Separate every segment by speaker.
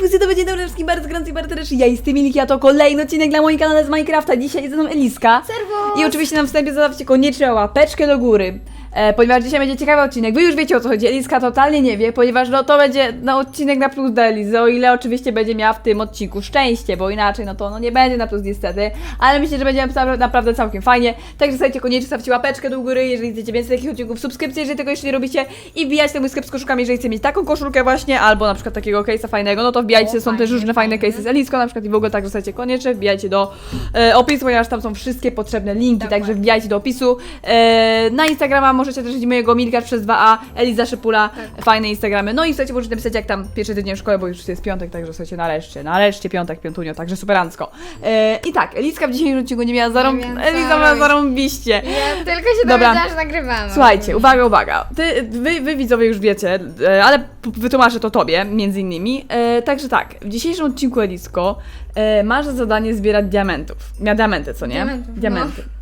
Speaker 1: Fusy, to będzie dobry wszystkim bardzo gorący serdecznie. Ja jestem Miliki, a to kolejny odcinek dla mojego kanału z Minecrafta. Dzisiaj jest ze mną Eliska.
Speaker 2: Serwus!
Speaker 1: I oczywiście na wstępie zostawcie koniecznie łapeczkę do góry. E, ponieważ dzisiaj będzie ciekawy odcinek. Wy już wiecie o co chodzi. Eliska totalnie nie wie, ponieważ no to będzie no, odcinek na plus dla Elizy, o ile oczywiście będzie miała w tym odcinku szczęście, bo inaczej no to no, nie będzie na plus niestety. Ale myślę, że będzie napra- naprawdę całkiem fajnie. Także słuchajcie, koniecznie stawcie łapeczkę do góry, jeżeli chcecie więcej takich odcinków, subskrypcję, jeżeli tego jeszcze nie robicie i wbijajcie ten mój sklep z koszulkami, jeżeli chcecie mieć taką koszulkę właśnie, albo na przykład takiego case'a fajnego, no to wbijajcie, są też różne fajne case'y z Eliską na przykład i w ogóle także słuchajcie, koniecznie wbijajcie do e, opisu, ponieważ tam są wszystkie potrzebne linki, także wbijajcie do opisu. E, na Instagrama możecie też mojego Milka przez 2A, Eliza Szypula,
Speaker 2: Tak.
Speaker 1: fajne Instagramy. No i słuchajcie, możecie napisać jak tam pierwszy tydzień w szkole, bo już jest piątek, także słuchajcie, nareszcie, nareszcie piątek, piątunio, także superancko. E, I tak, Eliska w dzisiejszym odcinku nie miała zarąb...
Speaker 2: Nie
Speaker 1: Eliza miała zarąbiście.
Speaker 2: Ja tylko się
Speaker 1: Dobra.
Speaker 2: że nagrywamy.
Speaker 1: Słuchajcie, uwaga, uwaga. Ty, wy, wy widzowie już wiecie, e, ale wytłumaczę to tobie, między innymi. E, także tak, w dzisiejszym odcinku Elisko e, masz za zadanie zbierać diamentów. Mia diamenty, co nie?
Speaker 2: Diamentów, no.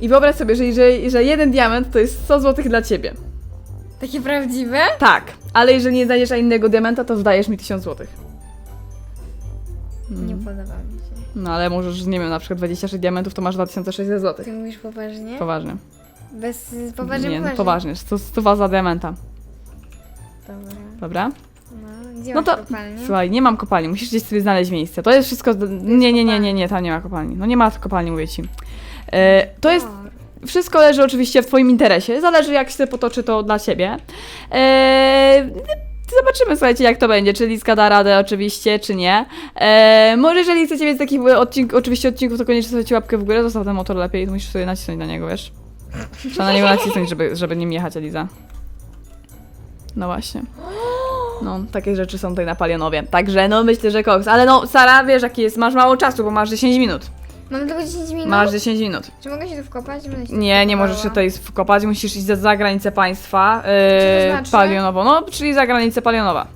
Speaker 1: I wyobraź sobie, że, że, że jeden diament to jest 100 zł dla ciebie.
Speaker 2: Takie prawdziwe?
Speaker 1: Tak, ale jeżeli nie znajdziesz innego diamenta, to zdajesz mi 1000 zł.
Speaker 2: Nie podoba mi się.
Speaker 1: No ale możesz, nie wiem, na przykład 26 diamentów, to masz 2600 zł.
Speaker 2: Ty mówisz poważnie?
Speaker 1: Poważnie.
Speaker 2: Bez... Poważnie,
Speaker 1: nie, no,
Speaker 2: poważnie.
Speaker 1: poważnie. 100, 100 za diamenta.
Speaker 2: Dobra.
Speaker 1: Dobra?
Speaker 2: No, gdzie
Speaker 1: No
Speaker 2: masz
Speaker 1: to
Speaker 2: kopalnię?
Speaker 1: słuchaj, nie mam kopalni, musisz gdzieś sobie znaleźć miejsce. To jest wszystko. Nie, nie, nie, nie, nie, tam nie ma kopalni. No nie ma kopalni, mówię ci. E, to jest. Wszystko leży oczywiście w Twoim interesie. Zależy, jak się potoczy to dla Ciebie. E, Zobaczymy, słuchajcie, jak to będzie. Czy Liska da radę oczywiście, czy nie. E, może jeżeli chcecie mieć takich odcink, oczywiście odcinków, to koniecznie zostawcie łapkę w górę, zostaw ten motor lepiej, musisz sobie nacisnąć na niego, wiesz. Trzeba na niego nacisnąć, żeby, żeby nim jechać, Eliza. No właśnie. No, takie rzeczy są tutaj na Palionowie. Także, no myślę, że koks. Ale no, Sara, wiesz jaki jest, masz mało czasu, bo masz 10 minut.
Speaker 2: Mam tylko 10 minut?
Speaker 1: Masz 10 minut.
Speaker 2: Czy mogę się tu wkopać? Będę się
Speaker 1: Nie,
Speaker 2: tu
Speaker 1: nie możesz się
Speaker 2: wkopała.
Speaker 1: tutaj wkopać, musisz iść za, za granicę państwa.
Speaker 2: to
Speaker 1: Yy,
Speaker 2: znaczy?
Speaker 1: Palionowo, no, czyli za granicę Palionowa.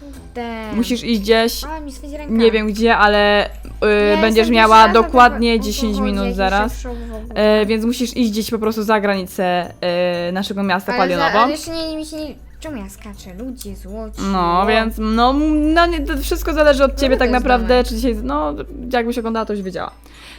Speaker 2: Kurde.
Speaker 1: Musisz iść gdzieś,
Speaker 2: A, mi swiedzi ręka.
Speaker 1: nie wiem gdzie, ale yy,
Speaker 2: Ja
Speaker 1: będziesz miała
Speaker 2: na
Speaker 1: dokładnie
Speaker 2: tego-
Speaker 1: 10
Speaker 2: o co chodzi,
Speaker 1: minut
Speaker 2: jakiś
Speaker 1: zaraz.
Speaker 2: szok w ogóle.
Speaker 1: Yy, więc musisz iść gdzieś po prostu za granicę yy, naszego miasta
Speaker 2: ale, za,
Speaker 1: Palionowo.
Speaker 2: ale jeszcze nie, mi się nie... Czemu ja skaczę? Ludzie złoci.
Speaker 1: No,
Speaker 2: o.
Speaker 1: więc no, no nie, to wszystko zależy od ciebie
Speaker 2: to
Speaker 1: tak naprawdę, czy dzisiaj, no jakbyś oglądała, to już wiedziała.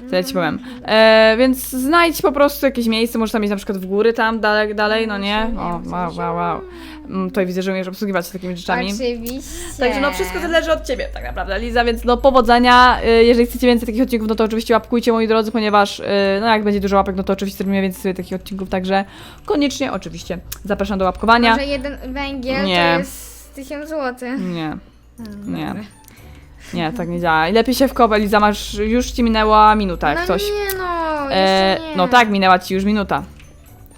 Speaker 1: Co ja ci powiem. E, więc znajdź po prostu jakieś miejsce, możesz tam mieć na przykład w góry tam, dalej, dalej no nie? O, wow, wow, wow. Mm, Tutaj widzę, że umiesz obsługiwać się takimi rzeczami.
Speaker 2: Oczywiście.
Speaker 1: Także no wszystko zależy od ciebie tak naprawdę, Liza, więc no powodzenia. Y, Jeżeli chcecie więcej takich odcinków, no to oczywiście łapkujcie moi drodzy, ponieważ y, no jak będzie dużo łapek, no to oczywiście zrobimy więcej sobie takich odcinków, także koniecznie oczywiście zapraszam do łapkowania.
Speaker 2: Może jeden węgiel
Speaker 1: Nie.
Speaker 2: to jest 1000 zł.
Speaker 1: Nie, nie. Nie, tak nie działa. I lepiej się wkopać, Liza, masz, już ci minęła minuta jak
Speaker 2: no
Speaker 1: coś.
Speaker 2: nie no, jeszcze
Speaker 1: E,
Speaker 2: nie.
Speaker 1: no tak, minęła ci już minuta.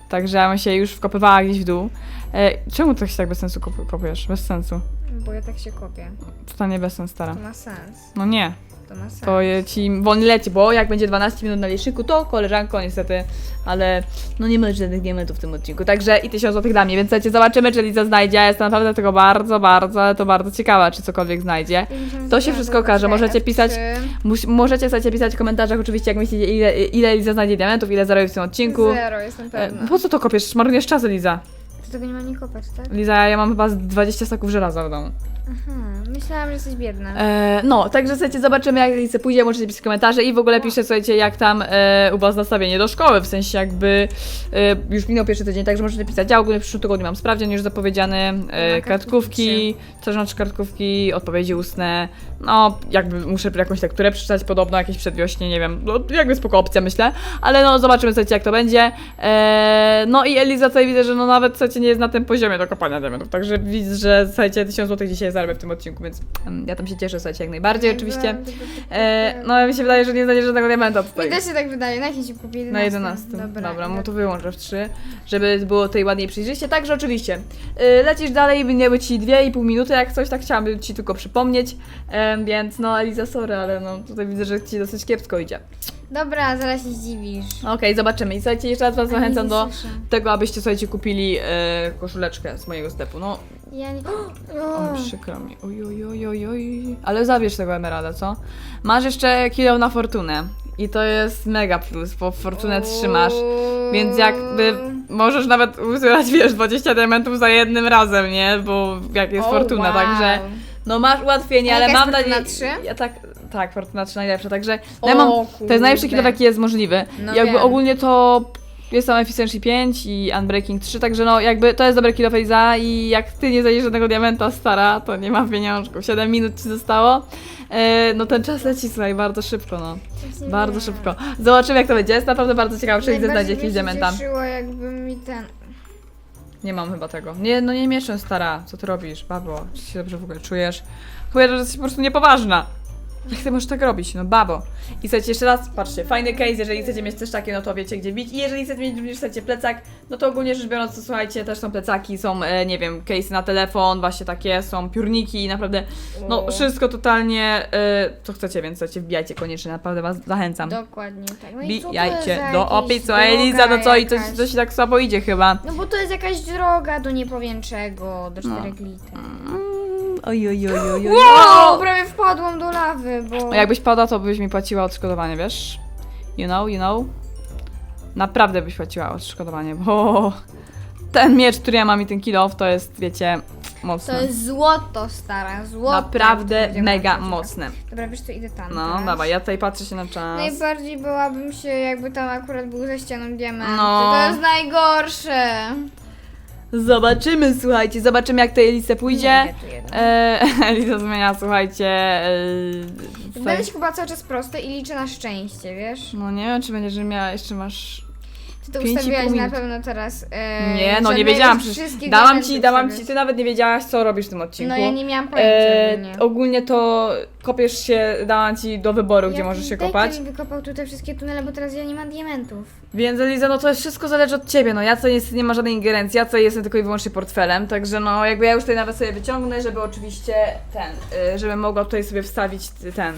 Speaker 1: Także ja bym się już wkopywała gdzieś w dół. E, czemu tak się tak bez sensu kop- kopujesz? Bez sensu.
Speaker 2: Bo ja tak się kopię.
Speaker 1: Totalnie bez sensu, stara.
Speaker 2: To ma sens.
Speaker 1: No nie.
Speaker 2: To ma sens.
Speaker 1: To je ci wolniej leci, bo jak będzie 12 minut na liczniku, to koleżanko niestety, ale no nie masz żadnych diamentów w tym odcinku. Także i 1000 złotych dla mnie, więc słuchajcie, zobaczymy, czy Liza znajdzie. Ja jestem naprawdę tego bardzo, bardzo, ale to bardzo ciekawa, czy cokolwiek znajdzie. To się wszystko okaże. Możecie pisać- możecie słuchajcie pisać w komentarzach oczywiście, jak myślicie, ile, ile Liza znajdzie diamentów, ile zarobi w tym odcinku.
Speaker 2: Zero, jestem
Speaker 1: E,
Speaker 2: pewna.
Speaker 1: po co to kopiesz? Marnujesz czas, Liza.
Speaker 2: To tego nie ma nie kopać, tak?
Speaker 1: Liza, ja mam chyba z 20 staków żelaza w domu.
Speaker 2: Aha, myślałam, że jesteś biedna.
Speaker 1: E, no, także słuchajcie, zobaczymy jak Lice pójdzie, możecie pisać komentarze i w ogóle piszcie, słuchajcie, jak tam e, u was nastawienie do szkoły, w sensie jakby e, już minął pierwszy tydzień, także możecie pisać. Ja ogólnie w przyszłym tygodniu mam sprawdzian już zapowiedziany, e,
Speaker 2: kartkówki
Speaker 1: kartkówki, co znaczy kartkówki, odpowiedzi ustne, no jakby muszę jakąś lekturę przeczytać podobno, jakieś przedwiośnie, nie wiem, no jakby spoko opcja myślę, ale no zobaczymy, słuchajcie, jak to będzie. E, no i Eliza tutaj widzę, że no nawet, słuchajcie, nie jest na tym poziomie do kopania diamentów, także widzę, że, słuchajcie, 1000 zł dzisiaj zarobię w tym odcinku, więc em, ja tam się cieszę, słuchajcie, jak najbardziej oczywiście. E, no mi się wydaje, że nie znajdziesz żadnego diamenta tutaj.
Speaker 2: Mi też się tak wydaje, na jakim ci kupię?
Speaker 1: Na 11. Dobra, mu to wyłączę w 3, żeby było tutaj ładniej przyjrzyście. Także oczywiście, y, lecisz dalej, minęły ci 2,5 minuty, jak coś, tak chciałam ci tylko przypomnieć. Em, więc no, Eliza, sorry, ale no tutaj widzę, że ci dosyć kiepsko idzie.
Speaker 2: Dobra, zaraz się zdziwisz.
Speaker 1: Okej, zobaczymy. I słuchajcie, jeszcze raz was zachęcam do
Speaker 2: słyszę.
Speaker 1: tego, abyście, słuchajcie, kupili e, koszuleczkę z mojego sklepu. No,
Speaker 2: Ja nie...
Speaker 1: o,
Speaker 2: O,
Speaker 1: przykro mi. Oj, oj, oj, oj, oj. Ale zabierz tego emeralda, co? Masz jeszcze kilo na fortunę. I to jest mega plus, bo fortunę trzymasz. Więc jakby możesz nawet uzbierać, wiesz, 20 diamentów za jednym razem, nie? Bo jak jest
Speaker 2: O,
Speaker 1: fortuna,
Speaker 2: wow.
Speaker 1: także No masz ułatwienie,
Speaker 2: A
Speaker 1: ale
Speaker 2: jaka
Speaker 1: mam
Speaker 2: jest. Fortuna 3?
Speaker 1: Ja tak, tak, Fortuna 3 najlepsza, także
Speaker 2: O,
Speaker 1: ja mam, to jest najlepszy kilof jaki jest możliwy.
Speaker 2: No
Speaker 1: jakby
Speaker 2: wiem.
Speaker 1: ogólnie to jest tam Efficiency 5 i Unbreaking 3, także no jakby to jest dobry kilof Eliza i jak ty nie zajdziesz żadnego diamenta stara, to nie ma pieniążków. 7 minut ci zostało. E, no ten czas leci, słuchaj, bardzo szybko, no.
Speaker 2: Właśnie
Speaker 1: Bardzo szybko. Zobaczymy jak to będzie, jest naprawdę bardzo ciekawe, czy Eliza znajdzie
Speaker 2: Najbardziej
Speaker 1: jakieś
Speaker 2: by się
Speaker 1: diamenta.
Speaker 2: jakby mi ten...
Speaker 1: Nie mam chyba tego. Nie, no nie mieszczę, stara. Co ty robisz, babo? Czy się dobrze w ogóle czujesz? Chyba, że jesteś po prostu niepoważna. Jak ty możesz tak robić? No babo. I słuchajcie, jeszcze raz, patrzcie, fajny case, jeżeli chcecie mieć też takie, no to wiecie gdzie bić. I jeżeli chcecie mieć również, chcecie plecak, no to ogólnie rzecz biorąc, to słuchajcie, też są plecaki, są, e, nie wiem, case na telefon, właśnie takie, są piórniki, naprawdę, no
Speaker 2: O.
Speaker 1: wszystko totalnie, e, co chcecie, więc słuchajcie, wbijajcie koniecznie, naprawdę was zachęcam.
Speaker 2: Dokładnie tak. No i co to jest
Speaker 1: Wbijajcie
Speaker 2: za
Speaker 1: do
Speaker 2: jakaś
Speaker 1: opisu,
Speaker 2: droga
Speaker 1: Eliza, no co, i coś,
Speaker 2: jakaś?
Speaker 1: coś tak słabo idzie chyba.
Speaker 2: No bo to jest jakaś droga do nie powiem czego, do
Speaker 1: No.
Speaker 2: czterech liter.
Speaker 1: Mm, Oj, oj, oj, oj, oj.
Speaker 2: Wow, prawie wpadłam do lawy, bo...
Speaker 1: A jakbyś padła, to byś mi płaciła odszkodowanie, wiesz? You know, you know? Naprawdę byś płaciła odszkodowanie, bo ten miecz, który ja mam i ten kill to jest, wiecie, mocny.
Speaker 2: To jest złoto, stara, złoto.
Speaker 1: Naprawdę
Speaker 2: Będzie
Speaker 1: mega
Speaker 2: mocno,
Speaker 1: mocne.
Speaker 2: Dobra, wiesz co, idę tam
Speaker 1: No,
Speaker 2: teraz.
Speaker 1: dawaj, ja tutaj patrzę się na czas.
Speaker 2: Najbardziej bałabym się, jakby tam akurat był ze ścianą diament.
Speaker 1: No.
Speaker 2: To jest najgorsze.
Speaker 1: Zobaczymy, słuchajcie, zobaczymy jak to Elise pójdzie. E, Elisa zmienia, słuchajcie. E,
Speaker 2: Będę się chyba cały czas proste i liczę na szczęście, wiesz?
Speaker 1: no nie wiem, czy będziesz miała, jeszcze masz
Speaker 2: Ty to ustawiłaś na
Speaker 1: minut.
Speaker 2: pewno teraz. E,
Speaker 1: Nie, no nie wiedziałam, przecież dałam ci, dałam ci, ty nawet nie wiedziałaś, co robisz w tym odcinku.
Speaker 2: No ja nie miałam pojęcia
Speaker 1: E,
Speaker 2: ogólnie.
Speaker 1: ogólnie to kopiesz się, dałam ci do wyboru, gdzie możesz się kopać.
Speaker 2: mi wykopał tutaj wszystkie tunele, bo teraz ja nie mam diamentów.
Speaker 1: Więc Eliza, no to jest wszystko zależy od ciebie, no ja tutaj niestety nie ma żadnej ingerencji, ja tutaj jestem tylko i wyłącznie portfelem, także no jakby ja już tutaj nawet sobie wyciągnę, żeby oczywiście ten, y, żebym mogła tutaj sobie wstawić t- ten,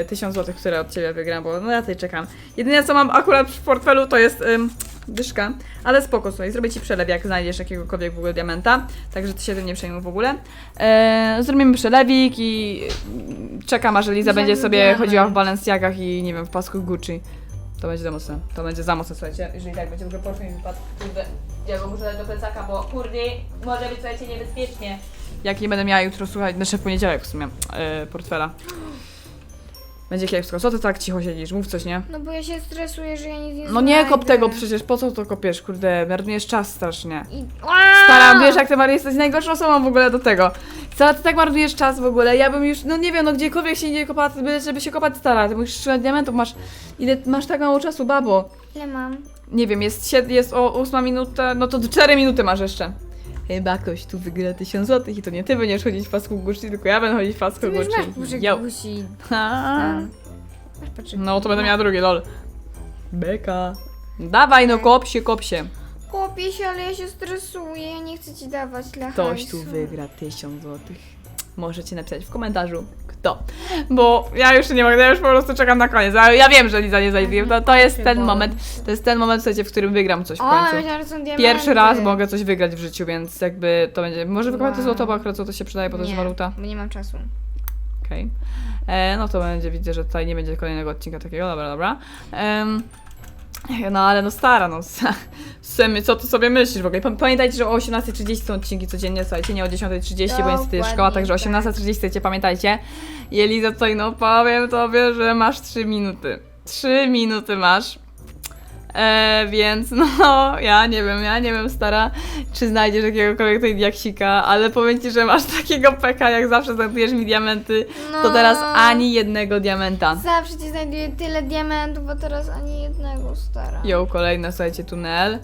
Speaker 1: y, tysiąc złotych, które od ciebie wygram, bo no ja tutaj czekam. Jedyne co mam akurat w portfelu to jest ym, dyszka, ale spoko, słuchaj, zrobię ci przelew, jak znajdziesz jakiegokolwiek w ogóle diamenta, także ty się tym nie przejmuj w ogóle. E, zrobimy przelewik i czekam, aż Eliza będzie sobie
Speaker 2: diament.
Speaker 1: chodziła w Balenciagach i nie wiem, w pasku Gucci. To będzie za mocne. To będzie za mocne, słuchajcie. Jeżeli tak będzie w ogóle portfel mi wypadł, kurde, ja go muszę dać do plecaka, bo kurde, może być, słuchajcie, niebezpiecznie. Jak nie będę miała jutro, słuchaj, znaczy w poniedziałek w sumie, yy, portfela. Będzie kiepsko. Co ty tak cicho siedzisz? Mów coś, nie?
Speaker 2: No bo ja się stresuję, że ja nic nie
Speaker 1: No nie kop
Speaker 2: znajdę.
Speaker 1: tego przecież, po co to kopiesz, kurde, marnujesz czas strasznie.
Speaker 2: I...
Speaker 1: Stara, wiesz jak ty Maria jesteś najgorszą osobą w ogóle do tego. Stara, ty tak marnujesz czas w ogóle, ja bym już, no nie wiem, no gdziekolwiek się nie żeby- żeby się kopać stara, ty musisz szukać diamentów, masz, ile, masz tak mało czasu, babo.
Speaker 2: Ile mam?
Speaker 1: Nie wiem, jest, sied- jest o 8 minuta, no to 4 minuty masz jeszcze. Chyba ktoś tu wygra 1000 złotych i to nie ty będziesz chodzić w pasku Gucci, tylko ja będę chodzić w pasku
Speaker 2: Ty już
Speaker 1: Gucci.
Speaker 2: masz puszek
Speaker 1: Yo.
Speaker 2: gusi.
Speaker 1: Ha.
Speaker 2: Tam. Masz patrzyk.
Speaker 1: No to będę miała drugi, lol. Beka. Dawaj no, kop się, kop się.
Speaker 2: Kopię się, ale ja się stresuję, ja nie chcę ci dawać dla
Speaker 1: Ktoś
Speaker 2: hajsu.
Speaker 1: tu wygra 1000 złotych. Możecie napisać w komentarzu kto. Bo ja już nie mogę, ja już po prostu czekam na koniec. Ale ja wiem, że Liza nie zajdzie. To, to jest ten moment, to jest ten moment, słuchajcie, w którym wygram coś w
Speaker 2: O,
Speaker 1: końcu.
Speaker 2: myślałam, że są diamenty.
Speaker 1: Pierwszy raz mogę coś wygrać w życiu, więc jakby to będzie. Może wykopać to
Speaker 2: Wow.
Speaker 1: złoto, bo akurat złoto się przydaje, bo to jest
Speaker 2: nie,
Speaker 1: waluta.
Speaker 2: bo nie mam czasu.
Speaker 1: Okej. E, No to będzie, widzę, że tutaj nie będzie kolejnego odcinka takiego, dobra, dobra. Em, no ale no stara, no. Semy, co ty sobie myślisz w ogóle? Pam- Pamiętajcie, że o 18.30 są odcinki codziennie, słuchajcie, nie o 10.30, bo niestety jest szkoła, także o
Speaker 2: Dokładnie, tak.
Speaker 1: 18.30 słuchajcie, pamiętajcie. I Eliza tutaj, no powiem tobie, że masz 3 minuty. 3 minuty masz. E, więc no, ja nie wiem, ja nie wiem, stara, czy znajdziesz jakiegokolwiek tutaj diaksika, ale powiem ci, że masz takiego peka, jak zawsze znajdujesz mi diamenty, to
Speaker 2: No.
Speaker 1: teraz ani jednego diamenta.
Speaker 2: Zawsze ci znajduję tyle diamentów, a teraz ani jednego, stara.
Speaker 1: Jo, kolejne, słuchajcie, tunel.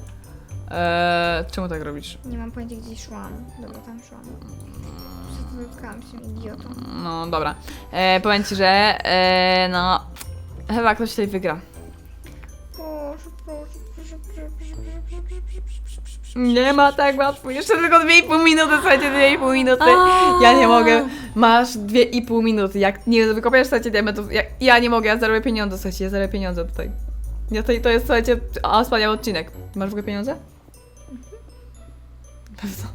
Speaker 1: E, czemu tak robisz?
Speaker 2: Nie mam pojęcia, gdzie szłam. Dobra, tam szłam. Spotkałam się idiotą.
Speaker 1: No dobra. E, powiem ci, że e, no, chyba ktoś tutaj wygra.
Speaker 2: Proszę, proszę, proszę, proszę, proszę, proszę, proszę, proszę, proszę, proszę, proszę.
Speaker 1: Nie ma tak łatwo. Jeszcze tylko 2,5 minuty, słuchajcie, 2,5 minuty. Ja nie mogę. Masz 2,5 minuty. Jak nie wykopiesz, słuchajcie, diamentów, ja, ja nie mogę, ja zarobię pieniądze, słuchajcie, ja zarobię pieniądze tutaj. Ja tutaj, to jest, słuchajcie, a, wspaniały odcinek. Masz w ogóle pieniądze? Pewno.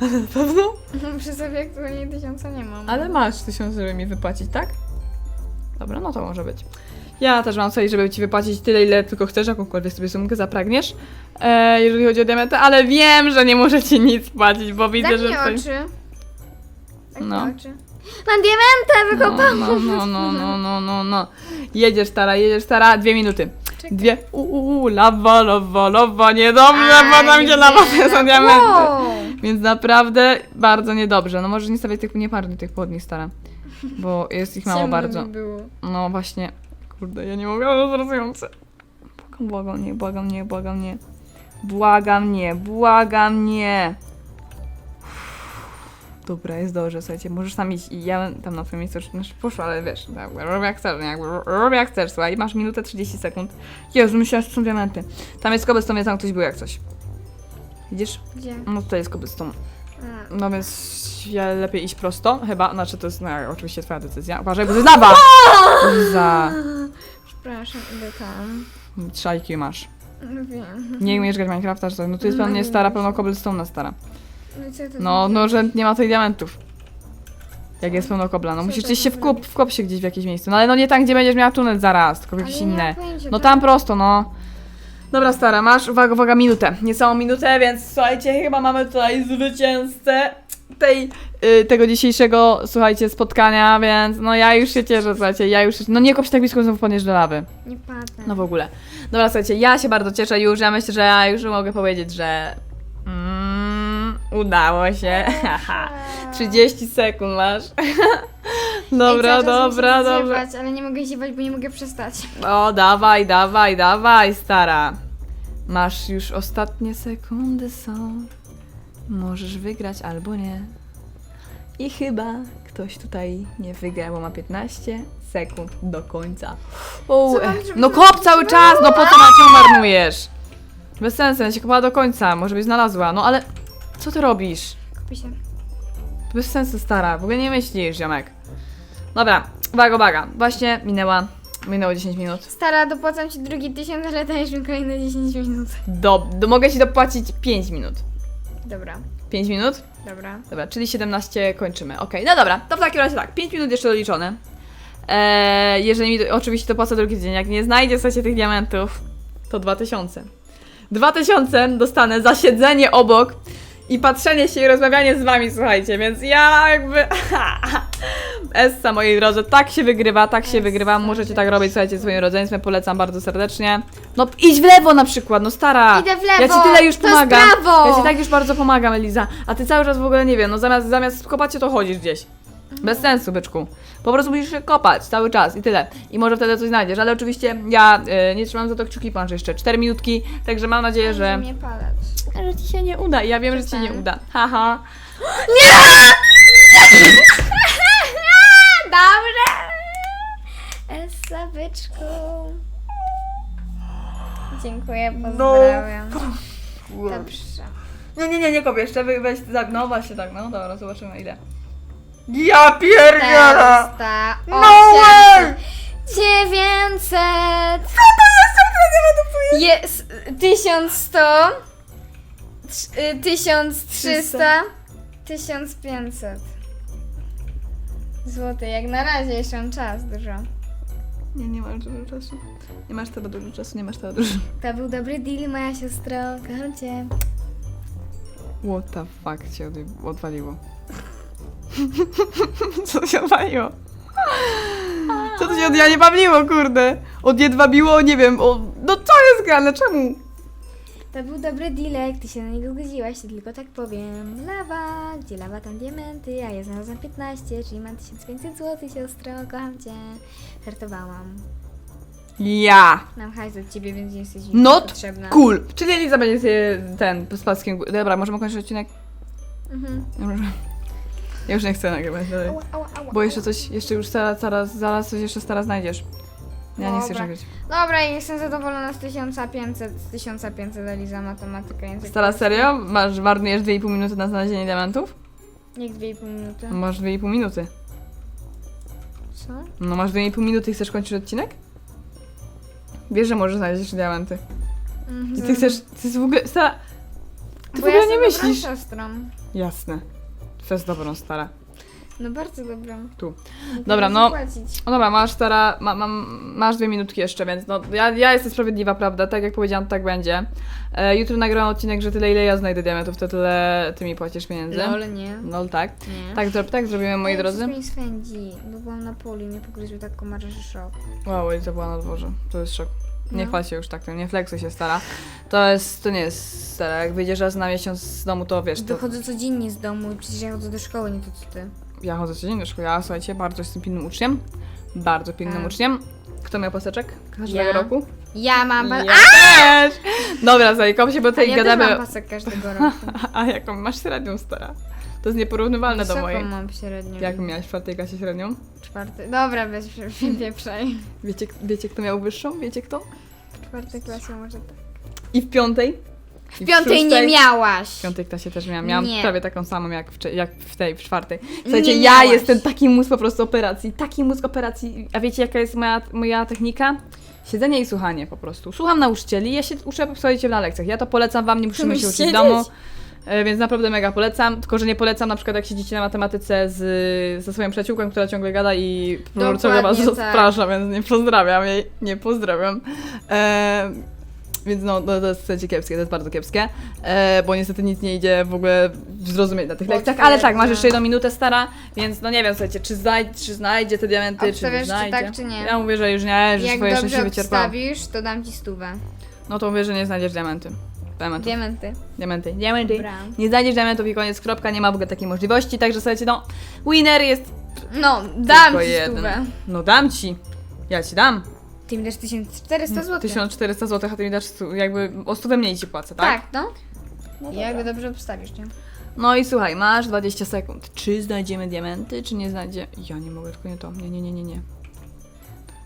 Speaker 1: Na pewno?
Speaker 2: Przy sobie aktualnie tysiąca nie mam.
Speaker 1: Ale masz tysiąc, żeby mi wypłacić, tak? Dobra, no to może być. Ja też mam sobie, żeby ci wypłacić tyle, ile tylko chcesz, jakąkolwiek sobie sumkę zapragniesz, e, jeżeli chodzi o diamenty, ale wiem, że nie muszę ci nic płacić, bo widzę, że tutaj...
Speaker 2: oczy. Tak
Speaker 1: No.
Speaker 2: no. oczy. Mam diamentę, wykopałam!
Speaker 1: No, no, no, no, no, no, no. Jedziesz, stara, jedziesz, stara, dwie minuty.
Speaker 2: Czekaj.
Speaker 1: Dwie. Uuu, lawa, lawa, lawa, niedobrze, bo tam gdzie lawa, są diamenty.
Speaker 2: Wow.
Speaker 1: Więc naprawdę bardzo niedobrze. No może nie stawiać tych nieparnych tych płodnych, stara. Bo jest ich mało
Speaker 2: Ciemno
Speaker 1: bardzo.
Speaker 2: by było.
Speaker 1: No właśnie. Kurde, ja nie mogę, ale. Błagam, błagam, nie, błagam, nie, błagam, nie. Błagam, nie, błagam, nie. Dobra, jest dobrze, słuchajcie, możesz tam iść i ja tam na twoim miejscu już poszła, ale wiesz, tak, robię jak chcesz, nie, jakby robię jak chcesz, słuchaj, masz minutę 30 sekund. Jezu, myślałaś, że są diamenty. Tam jest więc tam ktoś był jak coś. Widzisz?
Speaker 2: Gdzie?
Speaker 1: No tutaj jest kobystą.
Speaker 2: A.
Speaker 1: No więc ja lepiej iść prosto, chyba, znaczy to jest, no oczywiście twoja decyzja. Uważaj, bo to jest lawa! Za...
Speaker 2: Przepraszam, idę tam.
Speaker 1: Trzajki masz.
Speaker 2: No wiem.
Speaker 1: Nie umiesz grać w Minecrafta, że no tu jest
Speaker 2: No
Speaker 1: pewnie
Speaker 2: nie
Speaker 1: stara, pełno cobblestone'a stara.
Speaker 2: No i co to
Speaker 1: No,
Speaker 2: znaczy?
Speaker 1: no, że nie ma tych diamentów. Jak jest pełno kobla, no
Speaker 2: Co
Speaker 1: musisz
Speaker 2: to
Speaker 1: gdzieś się
Speaker 2: za
Speaker 1: wkop, wkop się gdzieś w jakieś miejscu. No ale no nie tam, gdzie będziesz miała tunel zaraz, tylko w
Speaker 2: Ale
Speaker 1: jakieś
Speaker 2: nie mam
Speaker 1: inne.
Speaker 2: pojęcia,
Speaker 1: No tam prosto, no. Dobra, stara, masz, uwaga, uwaga, minutę. Niecałą minutę, więc słuchajcie, chyba mamy tutaj zwycięzcę tej, y, tego dzisiejszego, słuchajcie, spotkania, więc no ja już się cieszę, słuchajcie, ja już, no nie kop się tak blisko, znowu wpadniesz do lawy.
Speaker 2: Nie patrzę.
Speaker 1: No w ogóle. Dobra, słuchajcie, ja się bardzo cieszę już, ja myślę, że ja już mogę powiedzieć, że mm, udało się. Haha. 30 sekund masz. dobra,
Speaker 2: Ej, cały czas
Speaker 1: dobra,
Speaker 2: muszę
Speaker 1: dobra.
Speaker 2: ziewać, ale nie mogę ziewać, bo nie mogę przestać.
Speaker 1: O, dawaj, dawaj, dawaj, stara. Masz już ostatnie sekundy są. Możesz wygrać albo nie. I chyba ktoś tutaj nie wygra, bo ma 15 sekund do końca. O,
Speaker 2: Co mam zrobić?
Speaker 1: no kop cały czas, no po co na czym marnujesz? Bez sensu, ja się kopała do końca, może byś znalazła, no ale co ty robisz?
Speaker 2: Kupi się.
Speaker 1: Bez sensu, stara, w ogóle nie myślisz, ziomek. Dobra, uwaga, uwaga, właśnie minęła, minęło 10 minut.
Speaker 2: Stara, dopłacam ci drugi tysiąc, ale dajesz mi kolejne 10 minut.
Speaker 1: Do, do, mogę ci dopłacić 5 minut.
Speaker 2: Dobra,
Speaker 1: 5 minut?
Speaker 2: dobra.
Speaker 1: Dobra, czyli 17 kończymy. Okej, no dobra, to w takim razie tak, 5 minut jeszcze doliczone. Eee, jeżeli mi oczywiście dopłacę drugi dzień, jak nie znajdzie sobie tych diamentów, to 2000. 2000 dostanę za siedzenie obok i patrzenie się i rozmawianie z wami, słuchajcie, więc ja jakby... Essa, moi drodzy, tak się wygrywa, tak się wygrywa, możecie tak
Speaker 2: wiesz.
Speaker 1: robić, słuchajcie, swoim rodzeństwem, polecam bardzo serdecznie. No idź w lewo na przykład, no stara!
Speaker 2: Idę w lewo!
Speaker 1: Ja ci tyle już
Speaker 2: to jest
Speaker 1: pomagam.
Speaker 2: prawo!
Speaker 1: Ja ci tak już bardzo pomagam, Eliza. A ty cały czas w ogóle nie wiem, no zamiast, zamiast kopać się to chodzisz gdzieś. Bez sensu, byczku. Po prostu musisz się kopać cały czas i tyle. I może wtedy coś znajdziesz, ale oczywiście ja y, nie trzymam za to kciuki, pan, jeszcze 4 minutki, także mam nadzieję, że,
Speaker 2: mnie palać.
Speaker 1: że ci się nie uda. I ja wiem, że ci się nie uda. Haha.
Speaker 2: Dobrze! Essa, byczku. Dziękuję, pozdrawiam. Dobrze.
Speaker 1: Nie, nie, nie, nie kopię, jeszcze wy- weź tak, no właśnie tak, no dobra, zobaczymy ile. Ja pierdzielę!
Speaker 2: 400,
Speaker 1: No
Speaker 2: 800, 900. Co to jest? Jest 1100, trz- y, 1300, 1500 zł. Jak na razie jeszcze mam czas dużo.
Speaker 1: Nie, nie masz dużo czasu. Nie masz tyle dużo czasu, nie masz tyle dużo.
Speaker 2: To był dobry deal, moja siostro. Kocham cię.
Speaker 1: What the fuck cię od- odwaliło? Co się odwaliło? Co to się od ja nie bawiło, kurde? Od jedwabiło, nie wiem, o... No co jest grane, czemu?
Speaker 2: To był dobry dealek, ty się na niego zgodziłaś, to tylko tak powiem. Lawa, gdzie lawa, tam diamenty, a ja znalazłam 15, czyli mam 1500 zł, siostro, kocham cię. Żartowałam.
Speaker 1: Ja!
Speaker 2: Mam hajs od ciebie, więc nie jesteś mi
Speaker 1: Not
Speaker 2: potrzebna.
Speaker 1: Cool! Czyli Eliza będzie sobie ten, z paskiem... gó- Dobra, możemy kończyć odcinek?
Speaker 2: Mhm.
Speaker 1: Ja już nie chcę nagrywać dalej.
Speaker 2: Ała, ała, ała,
Speaker 1: Bo jeszcze coś, jeszcze już zaraz, zaraz, zaraz coś jeszcze stara znajdziesz. Ja nie chcę
Speaker 2: Dobra.
Speaker 1: nagrać.
Speaker 2: Dobra, jestem zadowolona z 1500, z 1500 Eliza, matematyka, język
Speaker 1: Stara, serio? Masz, marnujesz 2,5 minuty na znalezienie diamentów?
Speaker 2: Niech 2,5 minuty.
Speaker 1: Masz 2,5 minuty.
Speaker 2: Co?
Speaker 1: No masz 2,5 minuty i chcesz kończyć odcinek? Wiesz, że możesz znaleźć jeszcze diamenty.
Speaker 2: Mhm.
Speaker 1: I ty chcesz, ty w ogóle, stara, ty w
Speaker 2: Bo
Speaker 1: ogóle
Speaker 2: ja
Speaker 1: nie
Speaker 2: jestem dobrą
Speaker 1: myślisz.
Speaker 2: siostrą.
Speaker 1: Jasne. To jest dobrą, stara.
Speaker 2: No bardzo dobra.
Speaker 1: Tu.
Speaker 2: Muszę
Speaker 1: Dobra, no.
Speaker 2: zapłacić.
Speaker 1: No dobra, masz teraz, ma, mam, masz dwie minutki jeszcze, więc no, ja, ja jestem sprawiedliwa, prawda? Tak jak powiedziałam, tak będzie. E, jutro nagram odcinek, że tyle ile ja znajdę diamentów, to tyle ty mi płacisz pieniędzy.
Speaker 2: Lol, nie.
Speaker 1: No tak.
Speaker 2: Nie.
Speaker 1: Tak, zro- tak zrobimy, moi
Speaker 2: Ej,
Speaker 1: drodzy.
Speaker 2: Coś mnie swędzi, bo byłam na polu i mnie pogryzł tak komar, że szok.
Speaker 1: Wow, Eliza była na dworze. To jest szok. Nie
Speaker 2: No.
Speaker 1: chwal się już tak, tym, nie flexuj się stara. To jest, to nie jest stara. Jak wyjdziesz raz na miesiąc z domu, to wiesz, to
Speaker 2: Wychodzę codziennie z domu i przecież ja chodzę do szkoły, nie to co ty.
Speaker 1: Ja chodzę codziennie do szkoły. Ja, słuchajcie, bardzo jestem pilnym uczniem. Bardzo pilnym
Speaker 2: A.
Speaker 1: uczniem. Kto miał paseczek każdego
Speaker 2: Ja.
Speaker 1: roku?
Speaker 2: Ja mam...
Speaker 1: Ja też! Dobra, zajkam się, bo tutaj
Speaker 2: ja
Speaker 1: gadamy...
Speaker 2: też mam pasek każdego roku.
Speaker 1: A jaką masz średnią, stara? To jest nieporównywalne do
Speaker 2: Wysoką
Speaker 1: mojej.
Speaker 2: mam średnią.
Speaker 1: Jak miałaś w czwartej klasie średnią?
Speaker 2: Czwarty. Dobra, bez pieprzej.
Speaker 1: Wiecie, wiecie, kto miał wyższą? Wiecie kto?
Speaker 2: W czwartej klasie może tak.
Speaker 1: I w piątej?
Speaker 2: W piątej nie miałaś.
Speaker 1: W piątej klasie też miałam. Miałam
Speaker 2: Nie.
Speaker 1: prawie taką samą jak w, cze- jak w tej, w czwartej. Słuchajcie,
Speaker 2: Nie
Speaker 1: ja
Speaker 2: miałaś.
Speaker 1: jestem taki mózg po prostu operacji. Taki mózg operacji. A wiecie, jaka jest moja, moja technika? Siedzenie i słuchanie po prostu. Słucham nauczycieli, ja się uczę, słuchajcie, na lekcjach. Ja to polecam wam, nie musimy się uczyć w
Speaker 2: Siedzieć?
Speaker 1: domu. E, Więc naprawdę mega polecam, tylko że nie polecam na przykład jak siedzicie na matematyce z, ze swoją przyjaciółką, która ciągle gada i profesor was
Speaker 2: Dokładnie tak.
Speaker 1: rozprasza, więc nie pozdrawiam jej, nie pozdrawiam. E, więc no, no, to jest słuchajcie, kiepskie, to jest bardzo kiepskie, e, bo niestety nic nie idzie w ogóle zrozumieć na tych lekcjach, ale tak, masz jeszcze jedną minutę stara, więc no nie wiem, słuchajcie, czy, znaj czy znajdzie te diamenty, czy nie
Speaker 2: czy
Speaker 1: znajdzie.
Speaker 2: tak, czy nie?
Speaker 1: Ja mówię, że już nie, że
Speaker 2: Jak
Speaker 1: swoje
Speaker 2: dobrze
Speaker 1: szczęście wyczerpało.
Speaker 2: obstawisz, to dam ci stówę.
Speaker 1: No to mówię, że nie znajdziesz diamenty. Diamenty.
Speaker 2: Diamenty.
Speaker 1: Diamenty. Diamenty.
Speaker 2: Dobra.
Speaker 1: Nie znajdziesz diamentów i koniec, kropka, nie ma w ogóle takiej możliwości, także słuchajcie, no, winner jest
Speaker 2: No, dam
Speaker 1: tylko
Speaker 2: ci
Speaker 1: jeden.
Speaker 2: stówę.
Speaker 1: No dam ci. Ja ci dam.
Speaker 2: Ty mi dasz 1400 zł.
Speaker 1: 1400 zł, a ty mi dasz stu- jakby o stówę mniej ci płacę, tak?
Speaker 2: Tak, no. Jak go dobrze obstawisz, nie?
Speaker 1: No i słuchaj, masz 20 sekund. Czy znajdziemy diamenty, czy nie znajdzie? Ja nie mogę, tylko nie to. Nie, nie, nie, nie, nie.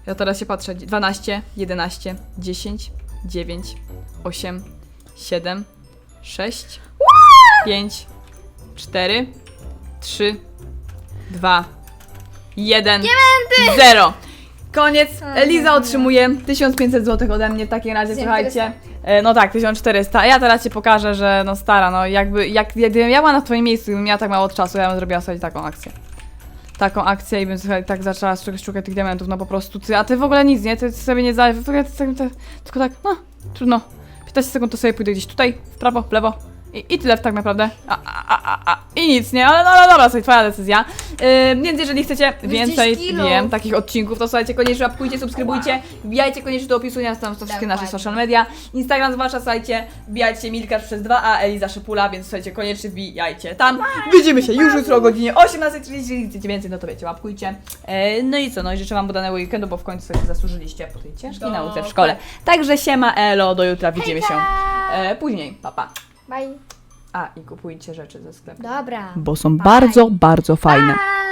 Speaker 1: Ja teraz się patrzę. 12, 11, 10, 9, 8, 7, 6, 5, 4, 3, 2, 1, 0. Koniec. Eliza otrzymuje 1500 zł ode mnie w takim razie,
Speaker 2: 1400.
Speaker 1: słuchajcie. E, No tak, 1400. A ja teraz ci pokażę, że no stara, no jakby, jak, gdybym ja była na twoim miejscu, gdybym miała tak mało czasu, ja bym zrobiła sobie taką akcję. Taką akcję i bym słuchaj, tak zaczęła szukać, szukać tych diamentów, no po prostu ty, a ty w ogóle nic, nie? Ty sobie nie ty, tylko tak, no, trudno. 15 sekund to sobie pójdę gdzieś tutaj, w prawo, w lewo. I, I tyle tak naprawdę. A, a, a, a. I nic, nie? Ale no, ale dobra, sobie twoja decyzja. Yy, więc jeżeli chcecie więcej,
Speaker 2: kilo.
Speaker 1: wiem, takich odcinków, to słuchajcie, koniecznie łapkujcie, subskrybujcie, wbijajcie koniecznie do opisu, ja tam to wszystkie nasze social media. Instagram zwłaszcza, słuchajcie, wbijajcie Milkarz przez 2, a Eliza Szypula, więc słuchajcie, koniecznie wbijajcie tam. Widzimy się już jutro o godzinie 18.30, jeżeli chcecie więcej, no to wiecie, łapkujcie. E, no i co, no i życzę wam udanego weekendu, bo w końcu sobie zasłużyliście po tej ciężkiej nauce w szkole. Także siema, elo, do jutra, widzimy się e, później, papa.
Speaker 2: Bye.
Speaker 1: A, i kupujcie rzeczy ze sklepu.
Speaker 2: Dobra.
Speaker 1: Bo są
Speaker 2: Bye.
Speaker 1: bardzo, bardzo fajne.
Speaker 2: Pa!